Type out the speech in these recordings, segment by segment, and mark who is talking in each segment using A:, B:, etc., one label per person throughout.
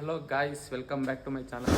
A: Hello guys welcome back to my channel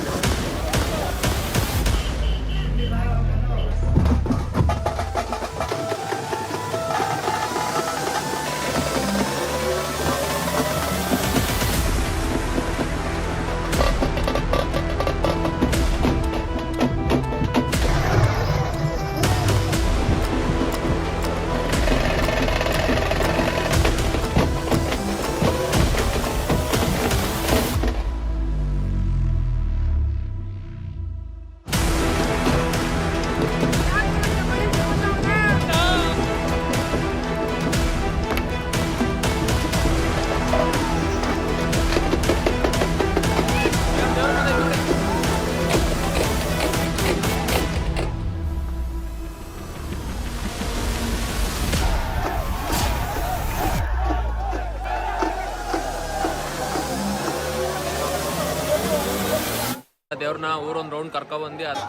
A: ದೇವ್ರನ್ನ ಊರೊಂದು round ಕರ್ಕೊಬಂದು ಅದು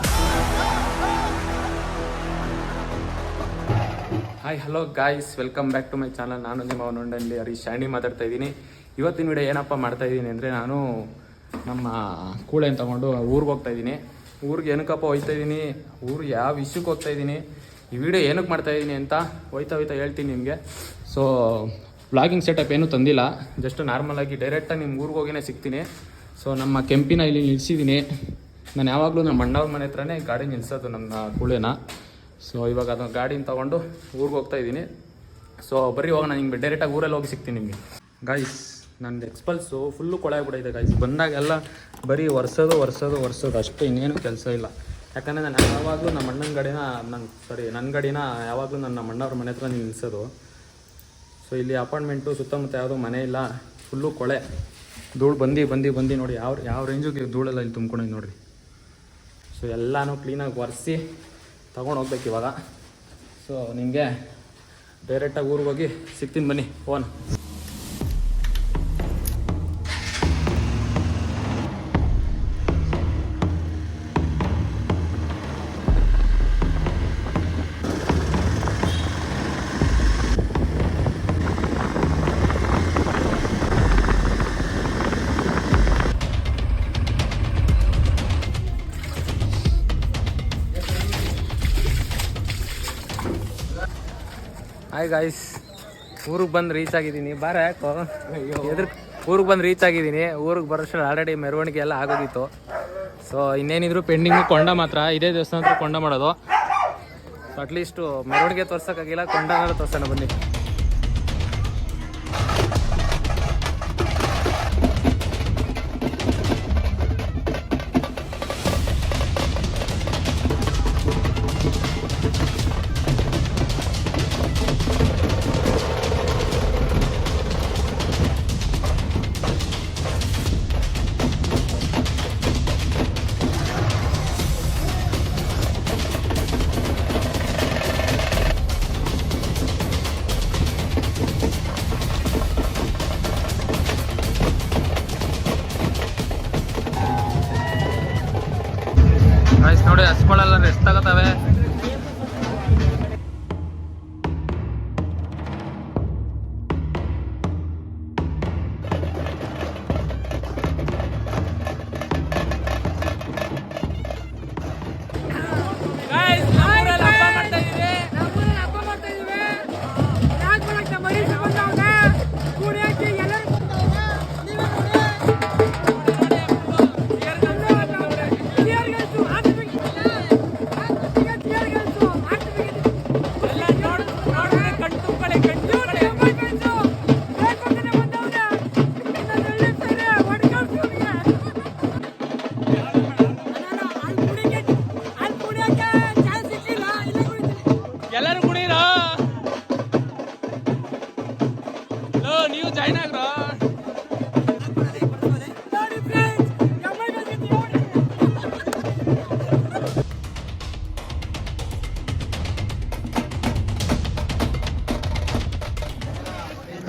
A: hi hello guys welcome back to my channel ನಾನು ನಿಮ್ಮ ನೋಂಡಲ್ಲಿ ಹರೀಶ್ ಶಾಂಡಿ ಮಾತಾಡ್ತಾ ಇದ್ದೀನಿ. ಇವತ್ತಿನ ವಿಡಿಯೋ ಏನಪ್ಪ ಮಾಡ್ತಾ ಇದ್ದೀನಿ ಅಂದರೆ ನಾನು ನಮ್ಮ ಕೂಳೆನ ತಗೊಂಡು ಊರಿಗೆ ಹೋಗ್ತಾ ಇದ್ದೀನಿ. ಊರಿಗೆ ಏನಕ್ಕಪ್ಪ ಹೋಗ್ತಾ ಇದ್ದೀನಿ? ಊರು ಯಾವ ವಿಷಯಕ್ಕೆ ಹೋಗ್ತಾ ಇದ್ದೀನಿ? ಈ ವಿಡಿಯೋ ಏನಕ್ಕೆ ಮಾಡ್ತಾ ಇದ್ದೀನಿ ಅಂತ ಹೋಯ್ತಾ ಹೋಯ್ತಾ ಹೇಳ್ತೀನಿ ನಿಮಗೆ. ಸೊ ವ್ಲಾಗಿಂಗ್ ಸೆಟಪ್ ಏನೂ ತಂದಿಲ್ಲ. ಜಸ್ಟ್ ನಾರ್ಮಲಾಗಿ ಡೈರೆಕ್ಟಾಗಿ ನಿಮ್ಮ ಊರಿಗೆ ಹೋಗಿನೇ ಸಿಗ್ತೀನಿ. ಸೊ ನಮ್ಮ ಕೆಂಪಿನ ಇಲ್ಲಿ ನಿಲ್ಲಿಸಿದ್ದೀನಿ ನಾನು ಯಾವಾಗಲೂ ನಮ್ಮ ಅಣ್ಣವ್ರ ಮನೆ ಹತ್ರನೇ ಗಾಡಿ ನಿಲ್ಲಿಸೋದು ನನ್ನ ಕೂಳೆನ. ಸೊ ಇವಾಗ ಅದನ್ನು ಗಾಡಿನ ತೊಗೊಂಡು ಊರಿಗೆ ಹೋಗ್ತಾ ಇದ್ದೀನಿ ಸೊ ಬರೀ ಹೋಗೋಣ ನಾನು ಹಿಂಗೆ ಡೈರೆಕ್ಟಾಗಿ ಊರಲ್ಲಿ ಹೋಗಿ ಸಿಗ್ತೀನಿ ನಿಮಗೆ. ಗಾಯ್ಸ್ ನಂದು ಎಕ್ಸ್ಪಲ್ಸು ಫುಲ್ಲು ಕೊಳೆ ಆಗ್ಬಿಟ್ಟಿದೆ ಗಾಯ್ಸ್ ಬಂದಾಗೆಲ್ಲ ಬರೀ ಒರೆಸೋದು ಒರೆಸೋದು ಒರೆಸೋದು. ಅಷ್ಟೇ, ಇನ್ನೇನು ಕೆಲಸ ಇಲ್ಲ. ಯಾಕಂದರೆ ನಾನು ಯಾವಾಗಲೂ ನಮ್ಮ ಅಣ್ಣನ ಗಾಡಿನ ನನ್ನ ಸಾರಿ ನನ್ನ ಗಾಡಿನ ಯಾವಾಗಲೂ ನನ್ನ ನಮ್ಮ ಅಣ್ಣವ್ರ ಮನೆ ಹತ್ರ ನಿಲ್ಲಿಸೋದು ಸೊ ಇಲ್ಲಿ ಅಪಾರ್ಟ್ಮೆಂಟು ಸುತ್ತಮುತ್ತ ಯಾವುದೂ ಮನೆ ಇಲ್ಲ. ಫುಲ್ಲು ಕೊಳೆ. ಧೂಳು ಬಂದು ಬಂದು ಬಂದು ನೋಡಿ ಯಾವ ಯಾವ ರೇಂಜಿಗೆ ಧೂಳೆಲ್ಲ ಇಲ್ಲಿ ತುಂಬ್ಕೊಂಡಿದ್ದು ನೋಡಿರಿ. ಸೊ ಎಲ್ಲನೂ ಕ್ಲೀನಾಗಿ ಒರೆಸಿ ತೊಗೊಂಡು ಹೋಗ್ಬೇಕು ಇವಾಗ. ಸೊ ನಿಮಗೆ ಡೈರೆಕ್ಟಾಗಿ ಊರಿಗೆ ಹೋಗಿ ಸಿಗ್ತೀನಿ ಬನ್ನಿ, ಫೋನ್. ಹಾಯ್ ಗಾಯ್ಸ್ ಊರಿಗೆ ಬಂದು ರೀಚ್ ಆಗಿದ್ದೀನಿ. ಬಾರ ಯಾಕೋ? ಎದ್ರ ಊರಿಗೆ ಬಂದು ರೀಚ್ ಆಗಿದ್ದೀನಿ. ಊರಿಗೆ ಬರೋಷ್ಟು ಆಲ್ರೆಡಿ ಮೆರವಣಿಗೆ ಎಲ್ಲ ಆಗೋಗಿತ್ತು ಸೊ ಇನ್ನೇನಿದ್ರು ಪೆಂಡಿಂಗ್ ಕೊಂಡ ಮಾತ್ರ. ಇದೇ ದೇವಸ್ಥಾನ ಕೊಂಡ ಮಾಡೋದು. ಸೊ ಅಟ್ಲೀಸ್ಟು ಮೆರವಣಿಗೆ ತೋರ್ಸೋಕ್ಕಾಗಿಲ್ಲ. ಕೊಂಡನಾದ್ರು ತೋರ್ಸೋಣ ಬನ್ನಿ. ನೋಡಿ ಹಸ್ಗಳೆಲ್ಲ ರೆಸ್ಟ್ ತಗೋತವೆ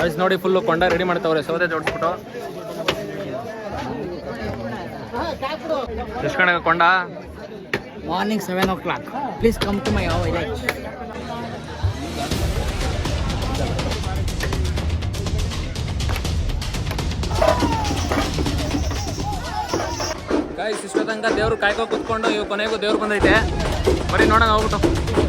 A: ಗಾಯ್ಸ್ ನೋಡಿ ಫುಲ್ಲು ಕೊಂಡ ರೆಡಿ ಮಾಡ್ತಾವ್ರೆ. ಸೌದೆ ಜೋಡಿಸ್ಬಿಟ್ಟು. ಎಷ್ಟು ಕಡೆ ಕೊಂಡ?
B: Morning 7 o'clock. Please come to my village.
A: Guys ಇಷ್ಟ ತನಕ ದೇವ್ರು ಕಾಯ್ಕೊ ಕುತ್ಕೊಂಡು ಇವ್ ಕೊನೆಗೂ ದೇವ್ರು ಬಂದೈತೆ. ಬರೀ ನೋಡೋಣ ಹೋಗ್ಬಿಟ್ಟು.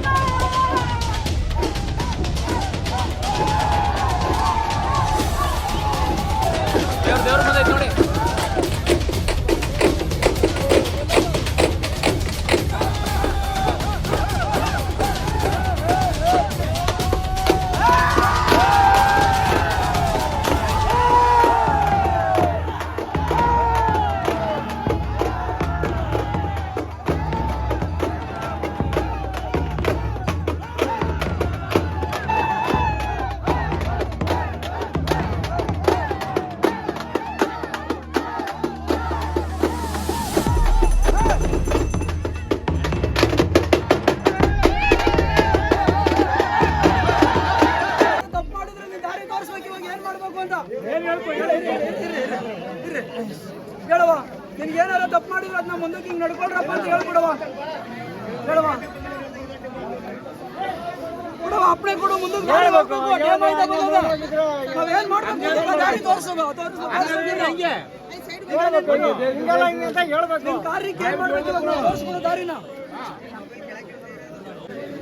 C: ದಾರಿನ?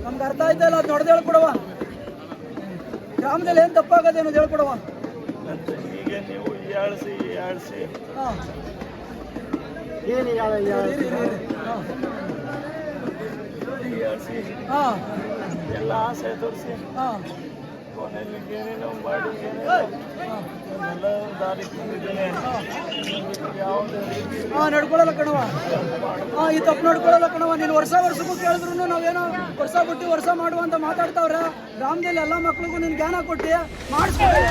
C: ನಮ್ಗೆ ಅರ್ಥ ಆಯ್ತಾ ಇಲ್ಲ ಅದು ನೋಡ್ದು ಹೇಳ್ಕೊಡವ ಗ್ರಾಮದಲ್ಲಿ ಏನ್ ತಪ್ಪಾಗದೆ ಅನ್ನೋದು ಹೇಳ್ಕೊಡವ
D: ಈಗ ನೀವು ಹೀಯಾಳಿಸಿ
C: ಹಾ.
D: ಹೀಯಾಳಿಸಿ.
C: ಹಾ.
D: ಎಲ್ಲ ಆಸೆ ತೋರಿಸಿ.
C: ಹಾ. ನಡ್ಕೊಳಲ್ಲ ಕಣವ ಹಾ ಈ ತಪ್ಪು ನಡ್ಕೊಳಲ್ಲ ಕಣವ ನೀನು ವರ್ಷ ವರ್ಷಕ್ಕೂ ಕೇಳಿದ್ರು ನಾವೇನೋ ವರ್ಷ ಬಿಟ್ಟು ವರ್ಷ ಮಾಡುವ ಅಂತ ಮಾತಾಡ್ತಾವ್ರ. ಗ್ರಾಮದಲ್ಲಿ ಎಲ್ಲ ಮಕ್ಳಿಗೂ ನೀನು ಜ್ಞಾನ ಕೊಟ್ಟು ಮಾಡಿಸ್ಕೊಡಿ.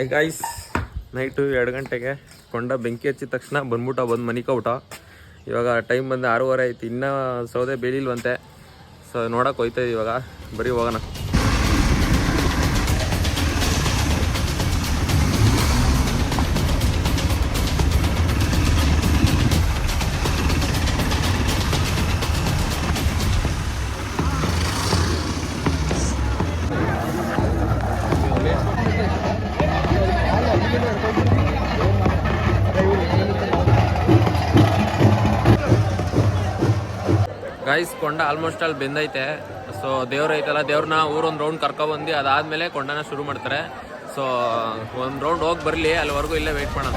A: ಐ ಗಾಯ್ಸ್ ನೈಟು ಎರಡು ಗಂಟೆಗೆ ಕೊಂಡ ಬೆಂಕಿ ಹಚ್ಚಿದ ತಕ್ಷಣ ಬಂದ್ಬಿಟ್ಟ ಬಂದು ಮನೆ ಊಟ ಇವಾಗ ಟೈಮ್ ಬಂದು ಆರೂವರೆ ಆಯ್ತು. ಇನ್ನೂ ಸೌದೆ ಬೇಲಿಲ್ವಂತೆ. ಸೊ ನೋಡೋಕೆ ಹೋಯ್ತಾ ಇವಾಗ. ಬರೀ ಹೋಗೋಣ. ಗಾಯ್ಸ್ ಕೊಂಡ ಆಲ್ಮೋಸ್ಟ್ ಅಲ್ಲಿ ಬೆಂದೈತೆ. ಸೊ ದೇವ್ರ ಐತಲ್ಲ ದೇವ್ರನ್ನ ಊರೊಂದು ರೌಂಡ್ ಕರ್ಕೊಬಂದು ಅದಾದ್ಮೇಲೆ ಕೊಂಡನ ಶುರು ಮಾಡ್ತಾರೆ. ಸೊ ಒಂದು ರೌಂಡ್ ಹೋಗಿ ಬರಲಿ ಅಲ್ಲಿವರೆಗೂ ಇಲ್ಲೇ ವೆಯ್ಟ್ ಮಾಡೋಣ.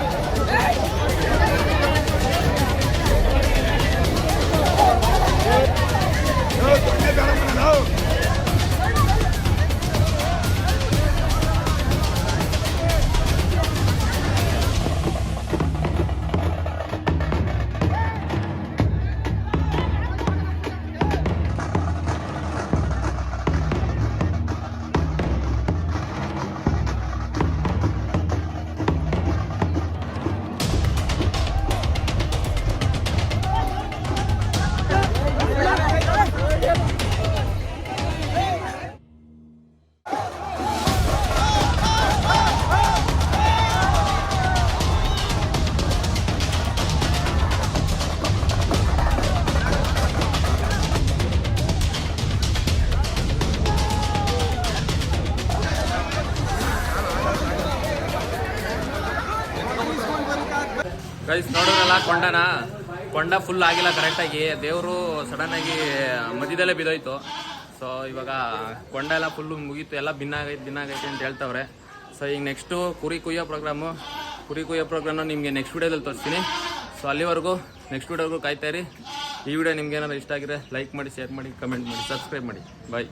A: ಕೊಂಡನ, ಕೊಂಡ ಫುಲ್ ಆಗಿಲ್ಲ ಕರೆಕ್ಟಾಗಿ ದೇವರು ಸಡನ್ನಾಗಿ ಮಧ್ಯದಲ್ಲೇ ಬಿದ್ದೋಯ್ತು. ಸೊ ಇವಾಗ ಕೊಂಡ ಎಲ್ಲ ಫುಲ್ಲು ಮುಗೀತು, ಎಲ್ಲ ಭಿನ್ನಾಗೈತೆ ಭಿನ್ನಾಗೈತೆ ಅಂತ ಹೇಳ್ತವ್ರೆ. ಸೊ ಈಗ ನೆಕ್ಸ್ಟು ಕುರಿ ಕುಯ್ಯೋ ಪ್ರೋಗ್ರಾಮು ಕುರಿ ಕುಯ್ಯೋ ಪ್ರೋಗ್ರಾಮ್ನ ನಿಮಗೆ ನೆಕ್ಸ್ಟ್ ವೀಡಿಯೋದಲ್ಲಿ ತೋರಿಸ್ತೀನಿ. ಸೊ ಅಲ್ಲಿವರೆಗೂ ನೆಕ್ಸ್ಟ್ ವೀಡಿಯೋವರೆಗೂ ಕಾಯ್ತಾ ಇರಿ. ಈ ವಿಡಿಯೋ ನಿಮ್ಗೆ ಏನಾದ್ರು ಇಷ್ಟ ಆಗಿದ್ರೆ ಲೈಕ್ ಮಾಡಿ ಶೇರ್ ಮಾಡಿ ಕಮೆಂಟ್ ಮಾಡಿ ಸಬ್ಸ್ಕ್ರೈಬ್ ಮಾಡಿ. ಬಾಯ್